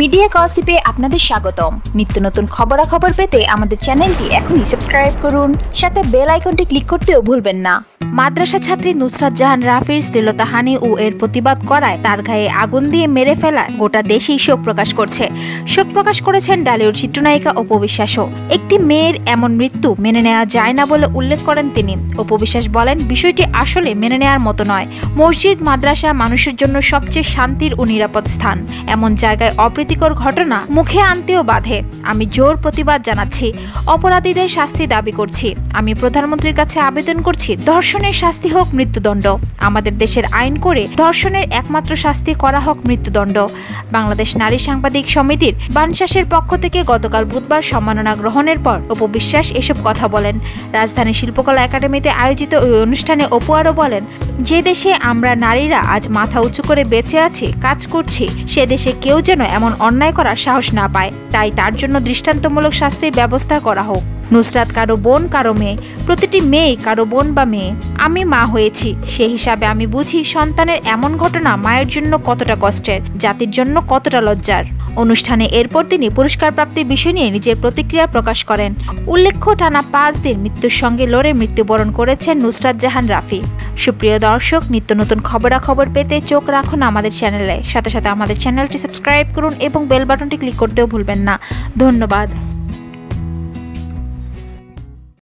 Media গসিপে আপনাদের স্বাগতম। নিত্য নতুন খবরাখবর পেতে আমাদের চ্যানেলটি এখনই সাবস্ক্রাইব করুন, সাথে বেল আইকনটি ক্লিক করতেও ভুলবেন না। মাদ্রাসা ছাত্রী নুসরাত জাহান রাফির শ্লীলতাহানি ও এর প্রতিবাদ করায় তার গায়ে আগুন দিয়ে মেরে ফেলায় গোটা দেশেই শোক প্রকাশ করছে। শোক প্রকাশ করেছেন ডালিউড চিত্রনায়িকা অপবিশ্বাসও একটি মেয়ের এমন মৃত্যু মেনে নেওয়া যায় না বলে উল্লেখ করেন তিনি। অপবিশ্বাস বলেন, বিষয়টি আসলে মেনে নেওয়ার মতো নয়। মসজিদ, মাদ্রাসা মানুষের জন্য সবচেয়ে শান্তির ও নিরাপদ স্থান। এমন জায়গায় অপ্রীতিকর ঘটনা মুখে আনতেও বাধে। আমি জোর প্রতিবাদ জানাচ্ছি। অপরাধীদের শাস্তি দাবি করছি। আমি প্রধানমন্ত্রীর কাছে আবেদন করছি, ধর্ষণের শাস্তি হোক মৃত্যুদণ্ড। আমাদের দেশের আইন করে ধর্ষণের একমাত্র শাস্তি করা হোক মৃত্যুদণ্ড। বাংলাদেশ নারী সাংবাদিক সমিতির বানশাসের পক্ষ থেকে গতকাল বুধবার সম্মাননা গ্রহণের পর অপবিশ্বাস এসব কথা বলেন। রাজধানী শিল্পকলা একাডেমিতে আয়োজিত ওই অনুষ্ঠানে অপু আরও বলেন, যে দেশে আমরা নারীরা আজ মাথা উঁচু করে বেঁচে আছি, কাজ করছি, সে দেশে কেউ যেন এমন অন্যায় করার সাহস না পায়। তাই তার জন্য দৃষ্টান্তমূলক শাস্তির ব্যবস্থা করা হোক। নুসরাত কারও বোন, কারও মেয়ে। প্রতিটি মেয়ে কারও বোন বা মেয়ে। আমি মা হয়েছি। সে হিসাবে আমি বুঝি সন্তানের এমন ঘটনা মায়ের জন্য কতটা কষ্টের, জাতির জন্য কতটা লজ্জার। অনুষ্ঠানে এরপর তিনি পুরস্কার প্রাপ্তির বিষয় নিয়ে নিজের প্রতিক্রিয়া প্রকাশ করেন। উল্লেখ্য, টানা পাঁচ দিন মৃত্যুর সঙ্গে লড়ে মৃত্যুবরণ করেছেন নুসরাত জাহান রাফি। সুপ্রিয় দর্শক, নিত্য নতুন খবরাখবর পেতে চোখ রাখুন আমাদের চ্যানেলে। সাথে সাথে আমাদের চ্যানেলটি সাবস্ক্রাইব করুন এবং বেল বাটনটি ক্লিক করতেও ভুলবেন না। ধন্যবাদ।